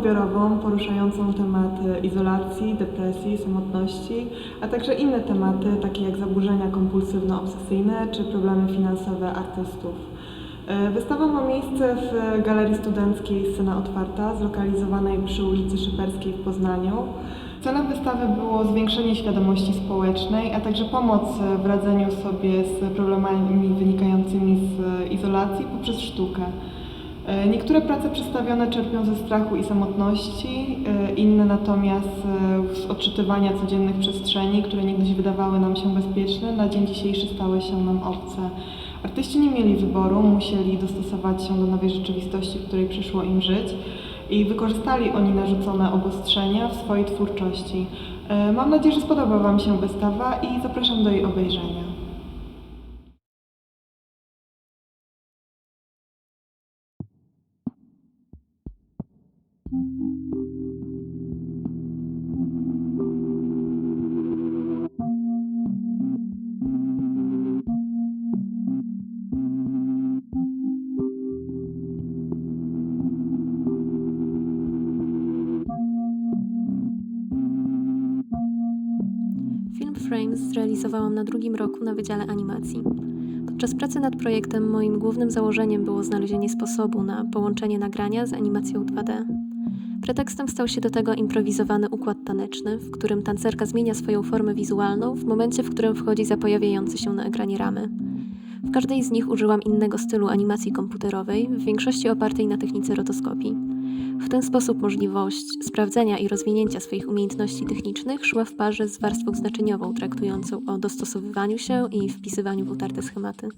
Zbiorową poruszającą tematy izolacji, depresji, samotności, a także inne tematy takie jak zaburzenia kompulsywno-obsesyjne czy problemy finansowe artystów. E, Wystawa ma miejsce w Galerii Studenckiej Scena Otwarta, zlokalizowanej przy ulicy Szyperskiej w Poznaniu. Celem wystawy było zwiększenie świadomości społecznej, a także pomoc w radzeniu sobie z problemami wynikającymi z izolacji poprzez sztukę. E, Niektóre prace przedstawione czerpią ze strachu i samotności, e, inne natomiast e, z odczytywania codziennych przestrzeni, które niegdyś wydawały nam się bezpieczne, na dzień dzisiejszy stały się nam obce. Artyści nie mieli wyboru, musieli dostosować się do nowej rzeczywistości, w której przyszło im żyć i wykorzystali oni narzucone obostrzenia w swojej twórczości. Mam nadzieję, że spodoba Wam się wystawa i zapraszam do jej obejrzenia. Zrealizowałam na drugim roku na Wydziale Animacji. Podczas pracy nad projektem moim głównym założeniem było znalezienie sposobu na połączenie nagrania z animacją 2D. Pretekstem stał się do tego improwizowany układ taneczny, w którym tancerka zmienia swoją formę wizualną w momencie, w którym wchodzi za pojawiające się na ekranie ramy. W każdej z nich użyłam innego stylu animacji komputerowej, w większości opartej na technice rotoskopii. W ten sposób możliwość sprawdzenia i rozwinięcia swoich umiejętności technicznych szła w parze z warstwą znaczeniową, traktującą o dostosowywaniu się i wpisywaniu w utarte schematy.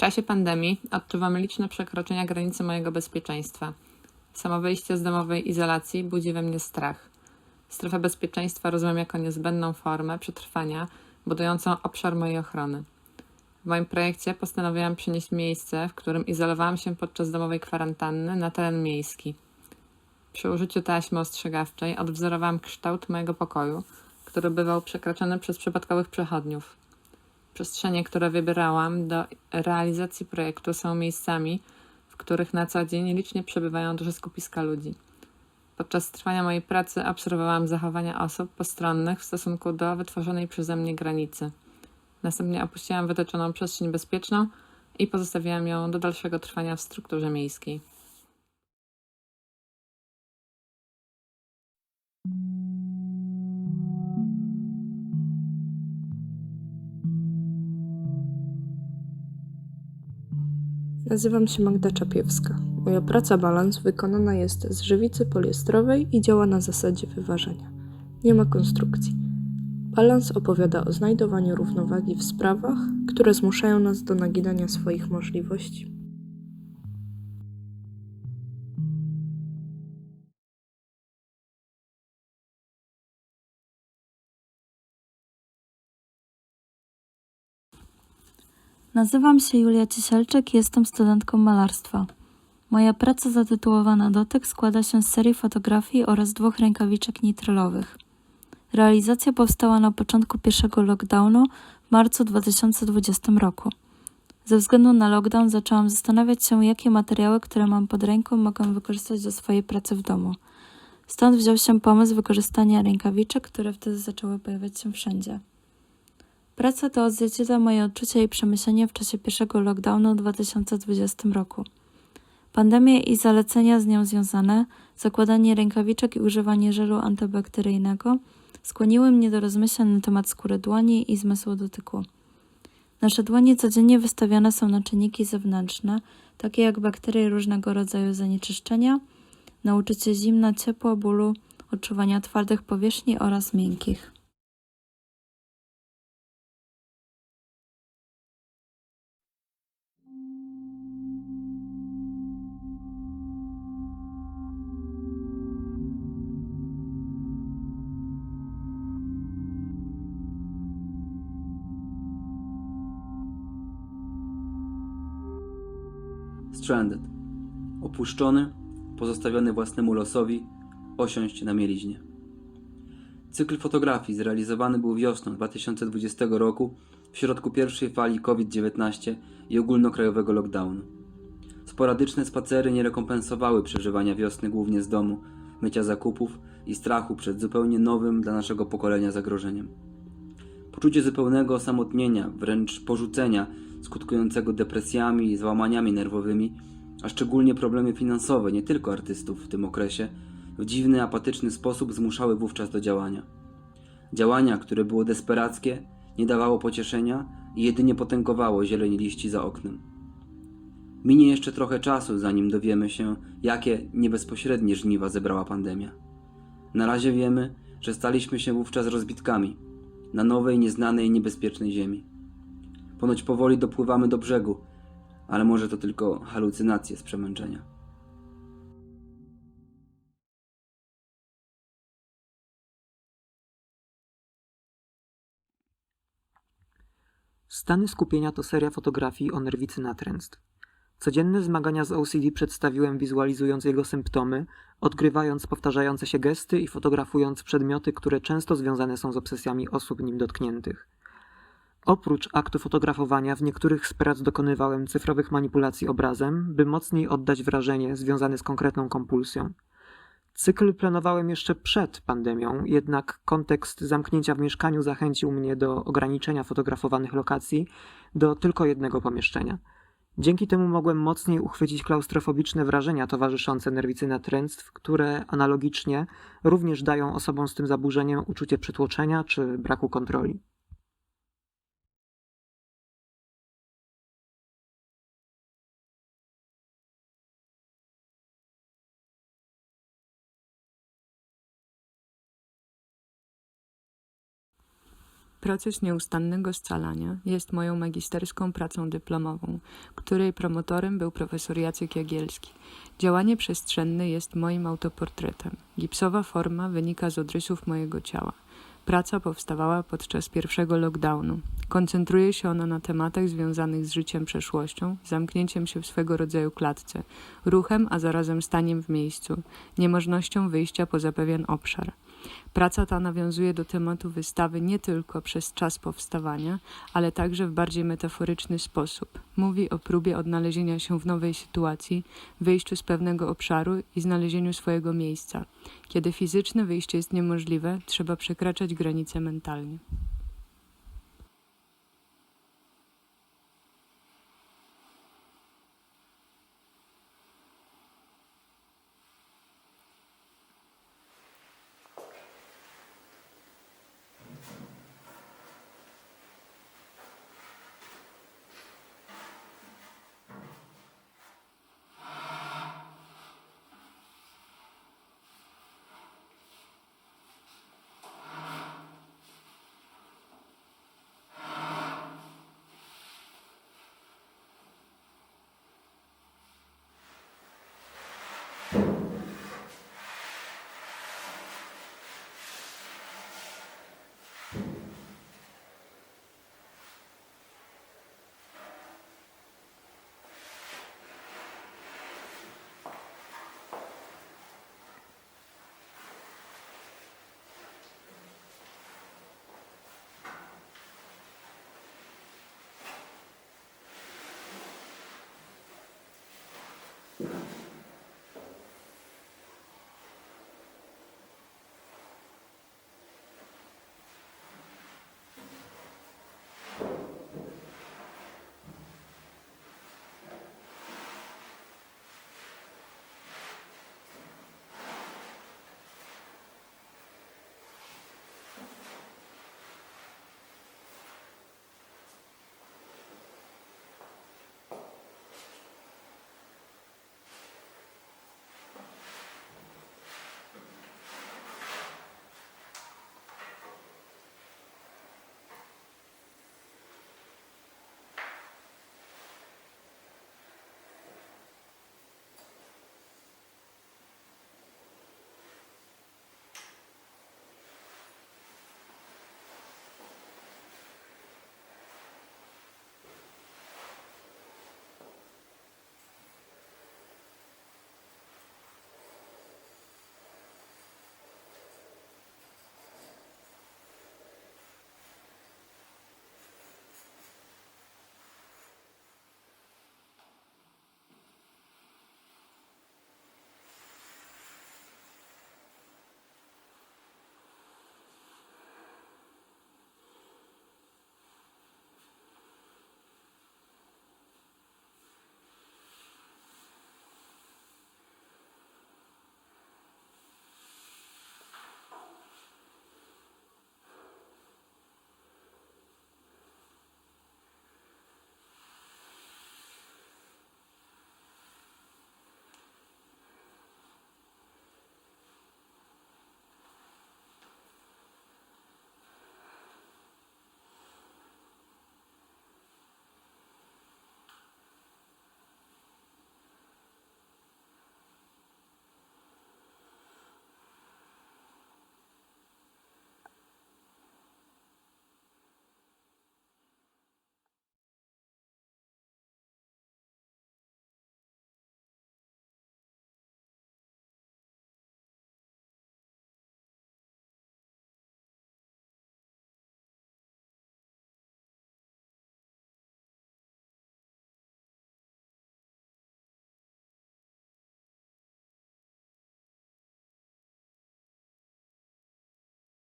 W czasie pandemii odczuwamy liczne przekroczenia granicy mojego bezpieczeństwa. Samo wyjście z domowej izolacji budzi we mnie strach. Strefę bezpieczeństwa rozumiem jako niezbędną formę przetrwania, budującą obszar mojej ochrony. W moim projekcie postanowiłam przenieść miejsce, w którym izolowałam się podczas domowej kwarantanny, na teren miejski. Przy użyciu taśmy ostrzegawczej odwzorowałam kształt mojego pokoju, który bywał przekraczany przez przypadkowych przechodniów. Przestrzenie, które wybierałam do realizacji projektu są miejscami, w których na co dzień licznie przebywają duże skupiska ludzi. Podczas trwania mojej pracy obserwowałam zachowania osób postronnych w stosunku do wytworzonej przeze mnie granicy. Następnie opuściłam wytyczoną przestrzeń bezpieczną i pozostawiłam ją do dalszego trwania w strukturze miejskiej. Nazywam się Magda Czapiewska. Moja praca balans wykonana jest z żywicy poliestrowej i działa na zasadzie wyważenia. Nie ma konstrukcji. Balans opowiada o znajdowaniu równowagi w sprawach, które zmuszają nas do naginania swoich możliwości. Nazywam się Julia Ciesielczyk i jestem studentką malarstwa. Moja praca zatytułowana Dotyk składa się z serii fotografii oraz dwóch rękawiczek nitrylowych. Realizacja powstała na początku pierwszego lockdownu w marcu 2020 roku. Ze względu na lockdown zaczęłam zastanawiać się, jakie materiały, które mam pod ręką, mogę wykorzystać do swojej pracy w domu. Stąd wziął się pomysł wykorzystania rękawiczek, które wtedy zaczęły pojawiać się wszędzie. Praca to odzwierciedla moje odczucia i przemyślenia w czasie pierwszego lockdownu w 2020 roku. Pandemia i zalecenia z nią związane, zakładanie rękawiczek i używanie żelu antybakteryjnego skłoniły mnie do rozmyślań na temat skóry dłoni i zmysłu dotyku. Nasze dłonie codziennie wystawiane są na czynniki zewnętrzne, takie jak bakterie różnego rodzaju zanieczyszczenia, na uczucie zimna, ciepła, bólu, odczuwania twardych powierzchni oraz miękkich. Stranded. Opuszczony, pozostawiony własnemu losowi, osiąść na mieliźnie. Cykl fotografii zrealizowany był wiosną 2020 roku w środku pierwszej fali COVID-19 i ogólnokrajowego lockdownu. Sporadyczne spacery nie rekompensowały przeżywania wiosny głównie z domu, mycia zakupów i strachu przed zupełnie nowym dla naszego pokolenia zagrożeniem. Poczucie zupełnego osamotnienia, wręcz porzucenia, skutkującego depresjami i załamaniami nerwowymi, a szczególnie problemy finansowe nie tylko artystów w tym okresie, w dziwny, apatyczny sposób zmuszały wówczas do działania. Działania, które było desperackie, nie dawało pocieszenia i jedynie potęgowało zieleń liści za oknem. Minie jeszcze trochę czasu, zanim dowiemy się, jakie niebezpośrednie żniwa zebrała pandemia. Na razie wiemy, że staliśmy się wówczas rozbitkami na nowej, nieznanej, niebezpiecznej ziemi. Ponoć powoli dopływamy do brzegu, ale może to tylko halucynacje z przemęczenia. Stany skupienia to seria fotografii o nerwicy natręstw. Codzienne zmagania z OCD przedstawiłem wizualizując jego symptomy, odgrywając powtarzające się gesty i fotografując przedmioty, które często związane są z obsesjami osób nim dotkniętych. Oprócz aktu fotografowania w niektórych z prac dokonywałem cyfrowych manipulacji obrazem, by mocniej oddać wrażenie związane z konkretną kompulsją. Cykl planowałem jeszcze przed pandemią, jednak kontekst zamknięcia w mieszkaniu zachęcił mnie do ograniczenia fotografowanych lokacji do tylko jednego pomieszczenia. Dzięki temu mogłem mocniej uchwycić klaustrofobiczne wrażenia towarzyszące nerwicy natręctw, które analogicznie również dają osobom z tym zaburzeniem uczucie przytłoczenia czy braku kontroli. Proces nieustannego scalania jest moją magisterską pracą dyplomową, której promotorem był profesor Jacek Jagielski. Działanie przestrzenne jest moim autoportretem. Gipsowa forma wynika z odrysów mojego ciała. Praca powstawała podczas pierwszego lockdownu. Koncentruje się ona na tematach związanych z życiem przeszłością, zamknięciem się w swego rodzaju klatce, ruchem, a zarazem staniem w miejscu, niemożnością wyjścia poza pewien obszar. Praca ta nawiązuje do tematu wystawy nie tylko przez czas powstawania, ale także w bardziej metaforyczny sposób. Mówi o próbie odnalezienia się w nowej sytuacji, wyjściu z pewnego obszaru i znalezieniu swojego miejsca. Kiedy fizyczne wyjście jest niemożliwe, trzeba przekraczać granice mentalnie.